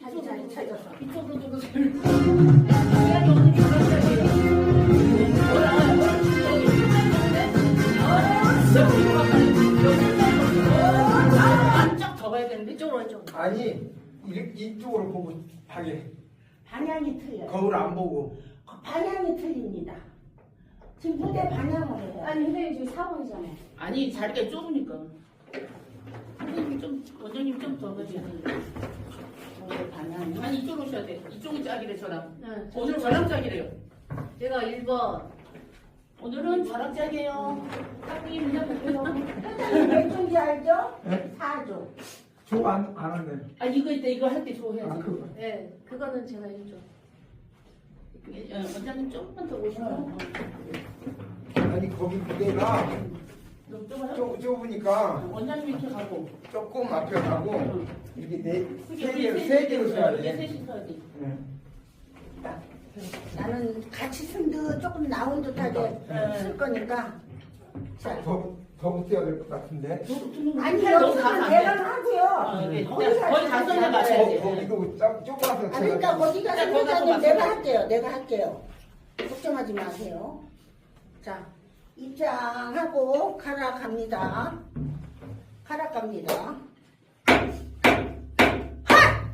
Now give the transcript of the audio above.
자기 자리 찾아서. 이쪽으로 없는 안쪽 접어야 되는데 이쪽으로 이쪽으로 아니 이- 이쪽으로 보고 하게 방향이 틀려요. 거울 안 보고 방향이 틀립니다. 지금 무대 방향을 해요. 아니 선생님 지금 4번이잖아요. 아니 자리가 좁으니까 좀더돼 무대 방향이. 아니 이쪽으로 오셔야 돼 이쪽이 짝이래 저랑 네, 오늘 저랑 짝이래요 제가 1번. 오늘은 저랑 짝이에요 짝꿍이 문장 볼게요 선생님 몇 조인지 알죠? 네? 4조. 저안 안 왔네 아 이거 이때 이거 할때 좋아해야지 아 그거 네, 그거는 제가 1조. 어, 원장님 조금만 더 오시면 어. 아니 거기 무대가 좀 좁, 좁으니까 원장님 이렇게 가고 조금 앞에 가고 이렇게 네, 우리 세 개를 셋이 세 개를 써야 돼. 셋이 네. 나는 같이 쓴듯 조금 나온 듯하게 네. 쓸 거니까. 자. 더, 더 못해야 될 것 같은데. 아니 너무 여기서 가면 내가 안 돼. 하고요. 아, 이게 거기가 거의 다 잘해요. 돼. 거, 거기도 좁- 좁아서 아, 그러니까 제가 거기가 자, 거기가 선생님 좀 내가. 할게요. 내가 할게요. 걱정하지 마세요. 자, 입장하고 갈아 갑니다. 갈아 갑니다. 하!